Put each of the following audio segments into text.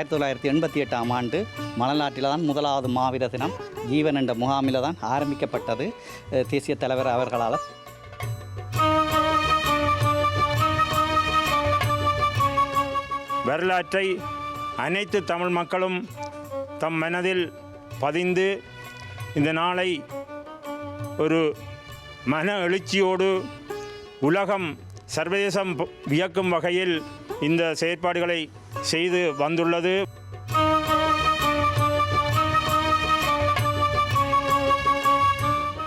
ஆயிரத்தி தொள்ளாயிரத்தி எண்பத்தி எட்டாம் ஆண்டு மலநாட்டில் தான் முதலாவது மாவீர தினம் ஜீவன் என்ற முகாமில் தான் ஆரம்பிக்கப்பட்டது தேசிய தலைவர் அவர்களால். வரலாற்றை அனைத்து தமிழ் மக்களும் தம் மனதில் பதிந்து இந்த நாளை ஒரு மன எழுச்சியோடு உலகம் சர்வதேசம் வியக்கும் வகையில் இந்த செயற்பாடுகளை செய்து வந்துள்ளது.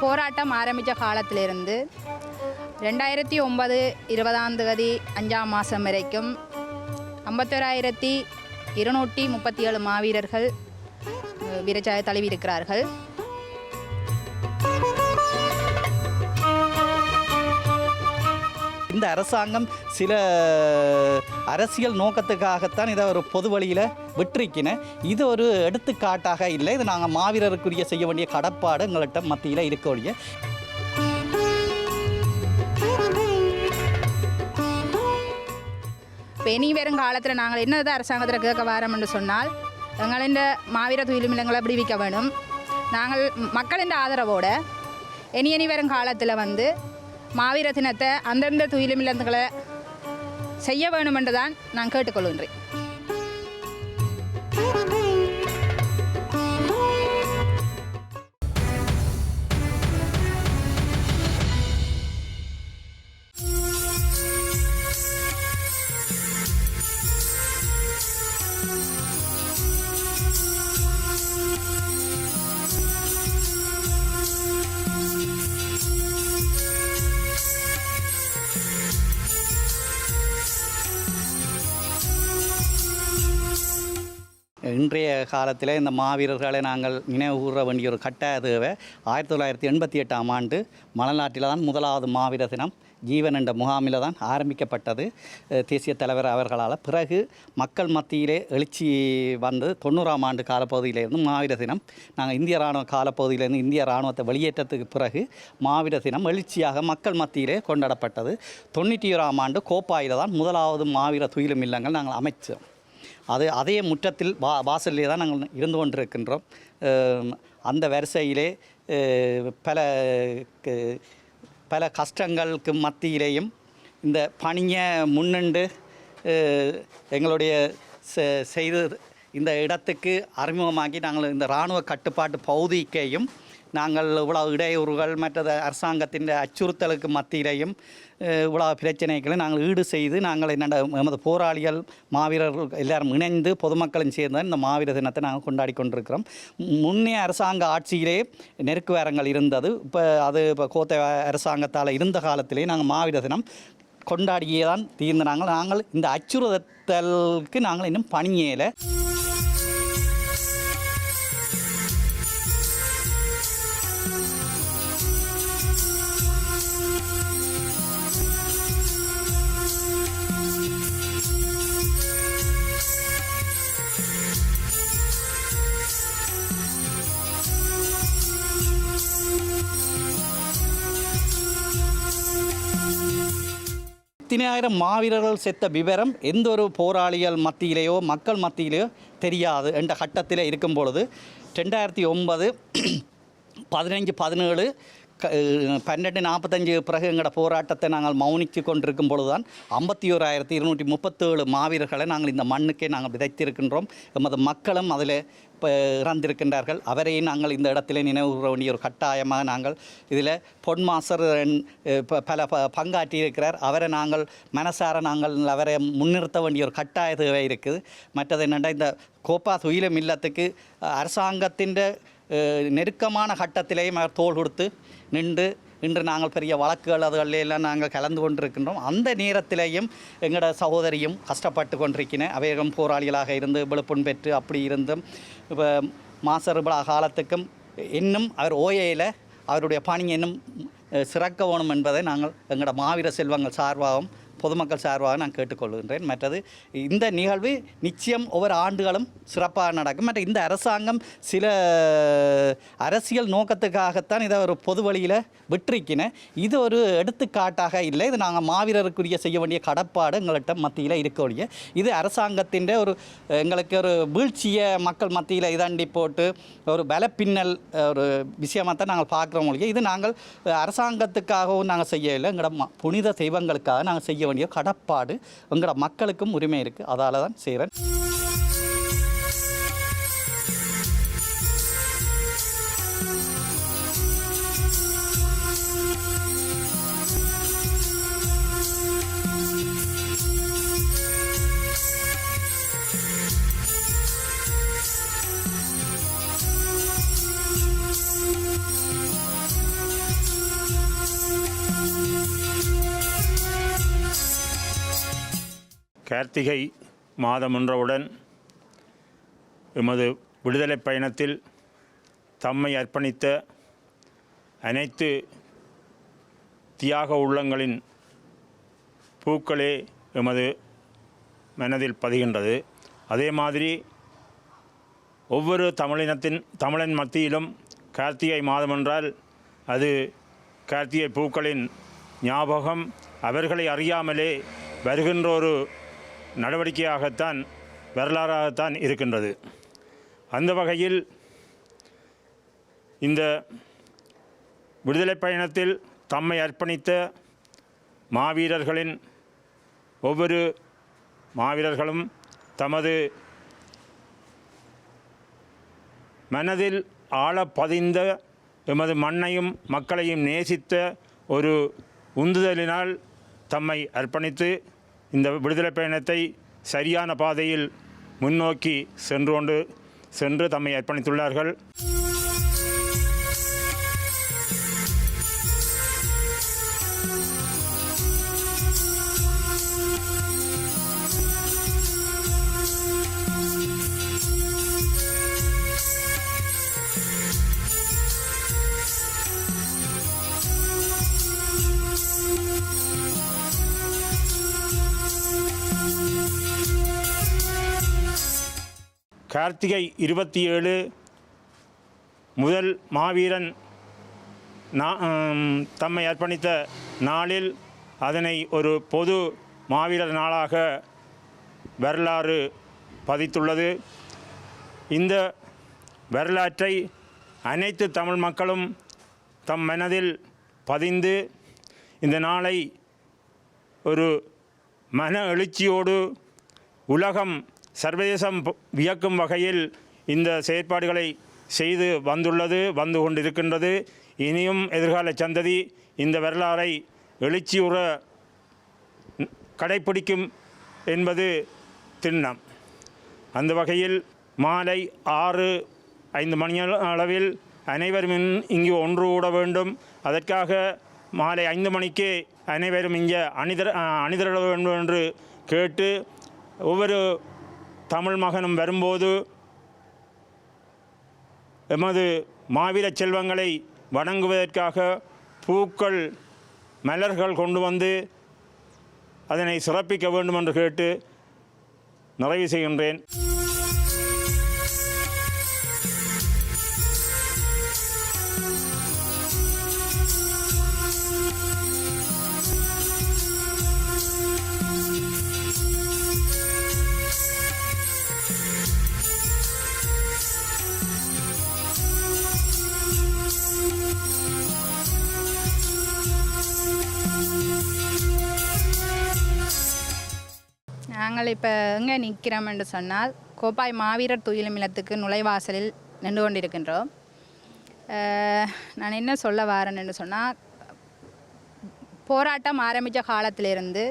போராட்டம் ஆரம்பித்த காலத்திலிருந்து ரெண்டாயிரத்தி ஒன்பது இருபதாம் தேதி அஞ்சாம் மாதம் வரைக்கும் ஐம்பத்தோராயிரத்தி இருநூற்றி முப்பத்தி ஏழு மாவீரர்கள் அஹ், தழுவி இருக்கிறார்கள் இந்த அரசாங்கம் சில அரசியல் நோக்கத்துக்காகத்தான் இதை ஒரு பொது வழியில் விட்டுருக்கின. இது ஒரு எடுத்துக்காட்டாக இல்லை. இது நாங்கள் மாவீரருக்குரிய செய்ய வேண்டிய கடப்பாடு எங்கள்கிட்ட மத்தியில் இருக்கக்கூடிய இப்போ இனி வரும் காலத்தில் நாங்கள் என்னது அரசாங்கத்தில் கேட்க என்று சொன்னால் எங்களின் மாவீர துயிலுமில்லங்களை விடுவிக்க வேணும். நாங்கள் மக்களின் ஆதரவோடு இனி இனி வரும் காலத்தில் வந்து மாவீர தினத்தை அந்தந்த துயிலுமில்லங்களை செய்ய வேணுமென்றுதான் தான் நான் கேட்டுக்கொள்கின்றேன். இன்றைய காலத்தில் இந்த மாவீரர்களை நாங்கள் நினைவு கூற வேண்டிய ஒரு கட்டாய தேவை. ஆயிரத்தி தொள்ளாயிரத்தி எண்பத்தி எட்டாம் ஆண்டு மணலாற்றில் தான் முதலாவது மாவீர தினம். ஜீவன் என்ற முகாமில் தான் ஆரம்பிக்கப்பட்டது. தேசிய தலைவர் அவர்களால். பிறகு மக்கள் மத்தியிலே எழுச்சி வந்து தொண்ணூறாம் ஆண்டு காலப்பகுதியிலிருந்து மாவீர தினம். நாங்கள் இந்திய இராணுவ காலப்பகுதியிலேருந்து இந்திய இராணுவத்தை வெளியேற்றத்துக்கு பிறகு மாவீர தினம் எழுச்சியாக மக்கள் மத்தியிலே கொண்டாடப்பட்டது. தொண்ணூற்றி ஓராம் ஆண்டு கோப்பாயில் தான் முதலாவது மாவீர துயிலும் இல்லங்கள் நாங்கள் அமைச்சோம். அது அதே முற்றத்தில் வா வாசலிலே தான் நாங்கள் இருந்து கொண்டிருக்கின்றோம். அந்த வரிசையிலே பல க- பல கஷ்டங்களுக்கு மத்தியிலேயும் இந்த பணியை முன்னின்று எங்களுடைய செ- செய்து இந்த இடத்துக்கு அறிமுகமாக்கி நாங்கள் இந்த இராணுவ கட்டுப்பாட்டு பகுதிக்கையும் நாங்கள் இவ்வளவு இடையூறுகள் மற்றது அரசாங்கத்தின் அச்சுறுத்தலுக்கு மத்தியிலையும் இவ்வளவு பிரச்சனைகளை நாங்கள் ஈடு செய்து நாங்கள் என்னென்ன எமது போராளிகள் மாவீரர்கள் எல்லாரும் இணைந்து பொதுமக்களும் சேர்ந்து தான் இந்த மாவீர தினத்தை நாங்கள் கொண்டாடி கொண்டிருக்கிறோம். முன்னே அரசாங்க ஆட்சியிலே நெருக்குவாரங்கள் இருந்தது. இப்போ அது இப்போ கோத்தை அரசாங்கத்தால் இருந்த காலத்திலே நாங்கள் மாவீர தினம் கொண்டாடியே தான் தீர்ந்து நாங்கள் நாங்கள் இந்த அச்சுறுத்தலுக்கு நாங்கள் இன்னும் பணியேலை. பதினாயிரம் மாவீரர்கள் செத்த விவரம் எந்த ஒரு போராளிகள் மத்தியிலேயோ மக்கள் மத்தியிலேயோ தெரியாது என்ற கட்டத்தில் இருக்கும் பொழுது ரெண்டாயிரத்தி ஒன்பது பதினஞ்சு பதினேழு க பன்னெண்டு நாற்பத்தஞ்சு பிறகு எங்களோட போராட்டத்தை நாங்கள் மௌனித்து கொண்டிருக்கும் பொழுது தான் ஐம்பத்தி ஓராயிரத்தி இருநூற்றி முப்பத்தேழு மாவீரர்களை நாங்கள் இந்த மண்ணுக்கே நாங்கள் விதைத்திருக்கின்றோம். எமது மக்களும் அதில் இறந்திருக்கின்றார்கள். அவரையும் நாங்கள் இந்த இடத்துல நினைவுற வேண்டிய ஒரு கட்டாயமாக நாங்கள் இதில் பொன்மாசர் ப- பல ப பங்காற்றி இருக்கிறார் அவரை நாங்கள் மனசார நாங்கள் அவரை முன்னிறுத்த வேண்டிய ஒரு கட்டாய தேவை இருக்குது. மற்றது என்னென்னா இந்த கோப்பா துயிலம் இல்லத்துக்கு அரசாங்கத்தின் நெருக்கமான கட்டத்திலேயும் அவர் தோல் கொடுத்து நின்று இன்று நாங்கள் பெரிய வழக்குகள் அதுகளில் நாங்கள் கலந்து கொண்டிருக்கின்றோம். அந்த நேரத்திலேயும் எங்களோட சகோதரியும் கஷ்டப்பட்டு கொண்டிருக்கின அவையகம் போராளிகளாக இருந்து விழுப்புண் பெற்று அப்படி இருந்தும் இப்போ மாசறுபட காலத்துக்கும் இன்னும் அவர் ஓயையில் அவருடைய பணி இன்னும் சிறக்க வேணும் என்பதை நாங்கள் எங்களோட மாவீர செல்வங்கள் சார்பாகவும் பொதுமக்கள் சார்பாக நான் கேட்டுக்கொள்கின்றேன். மற்றது இந்த நிகழ்வு நிச்சயம் ஒவ்வொரு ஆண்டுகளும் சிறப்பாக நடக்கும். மற்ற இந்த அரசாங்கம் சில அரசியல் நோக்கத்துக்காகத்தான் இதை ஒரு பொது வழியில் விட்டிருக்கின. இது ஒரு எடுத்துக்காட்டாக இல்லை. இது நாங்கள் மாவீரருக்குரிய செய்ய வேண்டிய கடப்பாடு எங்கள்கிட்ட மத்தியில் இருக்க இருக்கக்கூடிய இது அரசாங்கத்தின் ஒரு எங்களுக்கு ஒரு வீழ்ச்சியை மக்கள் மத்தியில் இதாண்டி போட்டு ஒரு பலப்பின்னல் ஒரு விஷயமாக தான் நாங்கள் பார்க்குறோம் ஒழிய. இது நாங்கள் அரசாங்கத்துக்காகவும் நாங்கள் செய்யலை எங்களோட ம புனித தெய்வங்களுக்காக நாங்கள் செய்ய வேண்டிய கடப்பாடு எங்களோட மக்களுக்கும் உரிமை இருக்குது அதால் தான் செய்கிறேன் கார்த்திகை மாதம் என்றவுடன் எமது விடுதலை பயணத்தில் தம்மை அர்ப்பணித்த அனைத்து தியாக உள்ளங்களின் பூக்களே எமது மனதில் பதிகின்றது. அதே மாதிரி ஒவ்வொரு தமிழினத்தின் தமிழன் மத்தியிலும் கார்த்திகை மாதம் என்றால் அது கார்த்திகை பூக்களின் ஞாபகம். அவர்களை அறியாமலே வருகின்ற ஒரு நடவடிக்கையாகத்தான் வரலாறாகத்தான் இருக்கின்றது. அந்த வகையில் இந்த விடுதலை பயணத்தில் தம்மை அர்ப்பணித்த மாவீரர்களின் ஒவ்வொரு மாவீரர்களும் தமது மனதில் ஆழ பதிந்த எமது மண்ணையும் மக்களையும் நேசித்த ஒரு உந்துதலினால் தம்மை அர்ப்பணித்து இந்த விடுதலை பயணத்தை சரியான பாதையில் முன்னோக்கி சென்று கொண்டு சென்று தம்மை அர்ப்பணித்துள்ளார்கள். கார்த்திகை இருபத்தி ஏழு முதல் மாவீரன் நா- தம்மை அர்ப்பணித்த நாளில் அதனை ஒரு பொது மாவீரர் நாளாக வரலாறு பதித்துள்ளது. இந்த வரலாற்றை அனைத்து தமிழ் மக்களும் தம் மனதில் பதிந்து இந்த நாளை ஒரு மன எழுச்சியோடு உலகம் சர்வதேசம் வியக்கும் வகையில் இந்த செயற்பாடுகளை செய்து வந்துள்ளது வந்து கொண்டிருக்கின்றது. இனியும் எதிர்கால சந்ததி இந்த வரலாறை எழுச்சியுற கடைபிடிக்கும் கடைப்பிடிக்கும் என்பது திண்ணம். அந்த வகையில் மாலை ஆறு ஐந்து மணி அளவில் அனைவரும் இன்- இங்கு ஒன்று கூட வேண்டும். அதற்காக மாலை ஐந்து மணிக்கு அனைவரும் இங்கே அணிதர அஹ், அணிதிரள வேண்டும் என்று கேட்டு ஒவ்வொரு தமிழ் மகனும் வரும்போது எமது மாவீர செல்வங்களை வணங்குவதற்காக பூக்கள் மலர்கள் கொண்டு வந்து அதனை சிறப்பிக்க வேண்டும் என்று கேட்டு நிறைவு செய்கின்றேன். நாங்கள் இப்போ எங்கே நிற்கிறோம் என்று சொன்னால் கோப்பாய் மாவீரர் துயிலுமிலத்துக்கு நுழைவாசலில் நின்று கொண்டிருக்கின்றோம். நான் என்ன சொல்ல வரேன் என்று சொன்னால் போராட்டம் ஆரம்பித்த காலத்திலிருந்து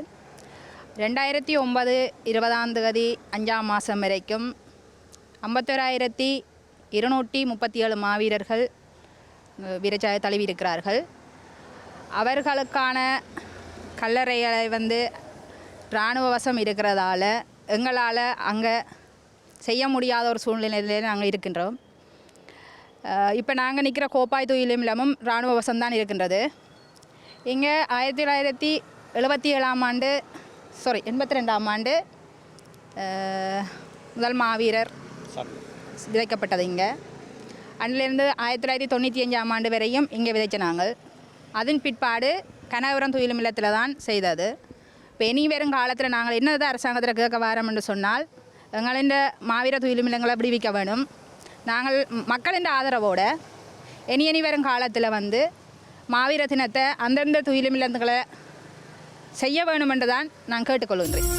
ரெண்டாயிரத்தி ஒன்பது இருபதாம் தேதி அஞ்சாம் மாதம் வரைக்கும் ஐம்பத்தோராயிரத்தி இருநூற்றி முப்பத்தி ஏழு மாவீரர்கள் அஹ், வீரச்சாய தழுவி இருக்கிறார்கள். அவர்களுக்கான கல்லறைகளை வந்து இராணுவ வசம் இருக்கிறதால எங்களால் அங்கே செய்ய முடியாத ஒரு சூழ்நிலையிலே நாங்கள் இருக்கின்றோம். இப்போ நாங்கள் நிற்கிற கோப்பாய் தொழிலும் இல்லாமல் இராணுவ வசம் தான் இருக்கின்றது. இங்கே ஆயிரத்தி தொள்ளாயிரத்தி எழுபத்தி ஏழாம் ஆண்டு சாரி எண்பத்தி ரெண்டாம் ஆண்டு முதல் மாவீரர் விதைக்கப்பட்டது இங்கே. அன்றிலிருந்து ஆயிரத்தி தொள்ளாயிரத்தி தொண்ணூற்றி அஞ்சாம் ஆண்டு வரையும் இங்கே விதைச்ச நாங்கள். அதன் பிற்பாடு கனகபுரம் துயிலும் இல்லத்தில் தான் செய்தது. இப்போ இனி வரும் காலத்தில் நாங்கள் என்னது அரசாங்கத்தில் கேட்க வாரோம் சொன்னால் எங்களின் மாவீர துயிலும் இல்லங்களை விடுவிக்க வேணும். நாங்கள் மக்களின் ஆதரவோடு இனி இனி வரும் காலத்தில் வந்து மாவீர தினத்தை அந்தந்த துயிலும் இல்லங்களை செய்ய வேணும் என்று தான் நான் கேட்டுக்கொள்கின்றேன்.